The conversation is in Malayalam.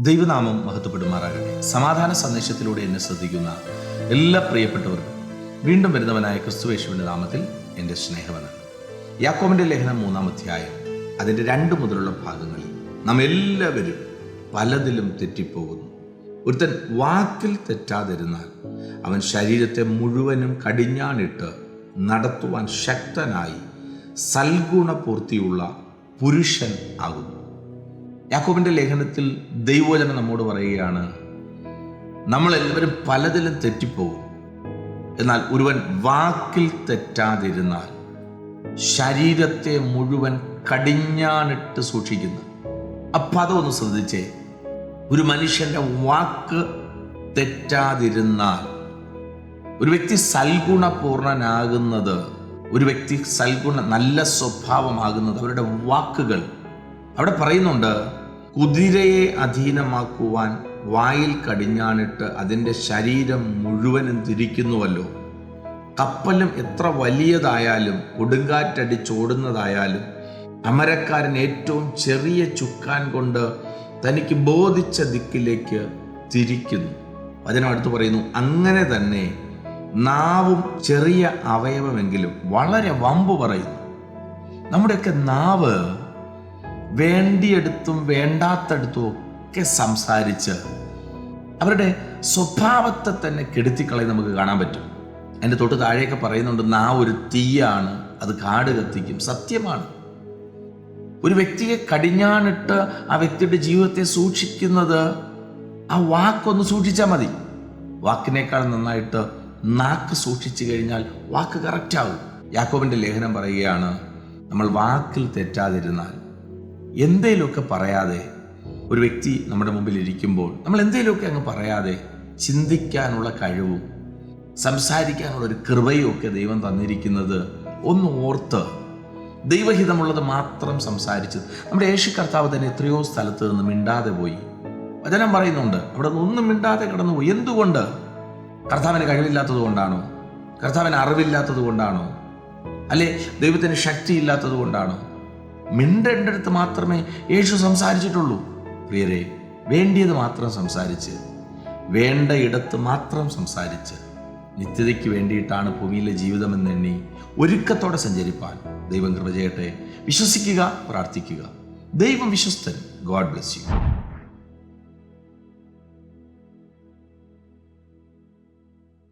ദൈവനാമം മഹത്വപ്പെടുമാറാകട്ടെ. സമാധാന സന്ദേശത്തിലൂടെ എന്നെ ശ്രദ്ധിക്കുന്ന എല്ലാ പ്രിയപ്പെട്ടവർക്കും വീണ്ടും വരുന്നവനായ ക്രിസ്തുവേശുവിന്റെ നാമത്തിൽ എന്റെ സ്നേഹവനം യാക്കോബിന്റെ ലേഖനം മൂന്നാം അധ്യായം അതിന്റെ രണ്ട് മുതലുള്ള ഭാഗങ്ങളിൽ നാം എല്ലാവരും പലതിലും തെറ്റിപ്പോകുന്നു. ഒരുത്തൻ വാക്കിൽ തെറ്റാതിരുന്നാൽ അവൻ ശരീരത്തെ മുഴുവനും കടിഞ്ഞാണിട്ട് നടത്തുവാൻ ശക്തനായി സൽഗുണപൂർത്തിയുള്ള പുരുഷൻ ആകുന്നു. യാക്കോബിന്റെ ലേഖനത്തിൽ ദൈവവചനം നമ്മോട് പറയുകയാണ് നമ്മളെല്ലാവരും പലതിലും തെറ്റിപ്പോകും. എന്നാൽ ഒരുവൻ വാക്കിൽ തെറ്റാതിരുന്നാൽ ശരീരത്തെ മുഴുവൻ കടിഞ്ഞാണിട്ട് സൂക്ഷിക്കുന്നു. അപ്പം അതൊന്ന് ശ്രദ്ധിച്ചേ ഒരു മനുഷ്യന്റെ വാക്ക് തെറ്റാതിരുന്നാൽ ഒരു വ്യക്തി സൽഗുണപൂർണനാകുന്നത് ഒരു വ്യക്തി സൽഗുണ നല്ല സ്വഭാവമാകുന്നത് അവരുടെ വാക്കുകൾ. അവിടെ പറയുന്നുണ്ട് കുതിരയെ അധീനമാക്കുവാൻ വായിൽ കടിഞ്ഞാണിട്ട് അതിന്റെ ശരീരം മുഴുവനും തിരിക്കുന്നുവല്ലോ. കപ്പലും എത്ര വലിയതായാലും കൊടുങ്കാറ്റടിച്ചോടുന്നതായാലും അമരക്കാരൻ ഏറ്റവും ചെറിയ ചുക്കാൻ കൊണ്ട് തനിക്ക് ബോധിച്ച ദിക്കിലേക്ക് തിരിക്കുന്നു. അതിനടുത്ത് പറയുന്നു അങ്ങനെ തന്നെ നാവും ചെറിയ അവയവമെങ്കിലും വളരെ വമ്പ് പറയുന്നു. നമ്മുടെയൊക്കെ നാവ് വേണ്ടിയെടുത്തും വേണ്ടാത്തടുത്തും ഒക്കെ സംസാരിച്ച് അവരുടെ സ്വഭാവത്തെ തന്നെ കെടുത്തിക്കളയും നമുക്ക് കാണാൻ പറ്റും. എന്റെ തൊട്ട് താഴെയൊക്കെ പറയുന്നുണ്ട് നാ ഒരു തീയാണ് അത് കാട് കത്തിക്കും. സത്യമാണ്. ഒരു വ്യക്തിയെ കടിഞ്ഞാണിട്ട് ആ വ്യക്തിയുടെ ജീവിതത്തെ സൂക്ഷിക്കുന്നത് ആ വാക്കൊന്ന് സൂക്ഷിച്ചാൽ മതി. വാക്കിനേക്കാൾ നന്നായിട്ട് നാക്ക് സൂക്ഷിച്ചു കഴിഞ്ഞാൽ വാക്ക് കറക്റ്റ് ആകും യാക്കോബിന്റെ ലേഖനം പറയുകയാണ് നമ്മൾ വാക്കിൽ തെറ്റാതിരുന്നാൽ എന്തേലുമൊക്കെ പറയാതെ ഒരു വ്യക്തി നമ്മുടെ മുമ്പിൽ ഇരിക്കുമ്പോൾ നമ്മൾ എന്തേലുമൊക്കെ അങ്ങ് പറയാതെ ചിന്തിക്കാനുള്ള കഴിവും സംസാരിക്കാനുള്ള ഒരു കൃപയും ഒക്കെ ദൈവം തന്നിരിക്കുന്നത് ഒന്ന് ഓർത്ത് ദൈവഹിതമുള്ളത് മാത്രം സംസാരിച്ച് നമ്മുടെ യേശു കർത്താവ് തന്നെ എത്രയോ സ്ഥലത്ത് നിന്ന് മിണ്ടാതെ പോയി. വചനം പറയുന്നുണ്ട് അവിടെ ഒന്നും മിണ്ടാതെ കിടന്നുപോയി എന്തുകൊണ്ട്? കർത്താവിന് കഴിവില്ലാത്തത് കൊണ്ടാണോ? കർത്താവിന് അറിവില്ലാത്തത് കൊണ്ടാണോ? അല്ലെ? ദൈവത്തിന് ശക്തി ഇല്ലാത്തത് കൊണ്ടാണോ? മിണ്ടേണ്ടടുത്ത് മാത്രമേ യേശു സംസാരിച്ചിട്ടുള്ളൂ. പ്രിയരെ വേണ്ടിയത് മാത്രം സംസാരിച്ച് വേണ്ട ഇടത്ത് മാത്രം സംസാരിച്ച് നിത്യതയ്ക്ക് വേണ്ടിയിട്ടാണ് ഭൂമിയിലെ ജീവിതമെന്നെണ്ണി ഒരുക്കത്തോടെ സഞ്ചരിപ്പാൻ ദൈവം കൃപ ചെയ്യട്ടെ. വിശ്വസിക്കുക പ്രാർത്ഥിക്കുക. ദൈവം വിശ്വസ്തൻ. God bless you.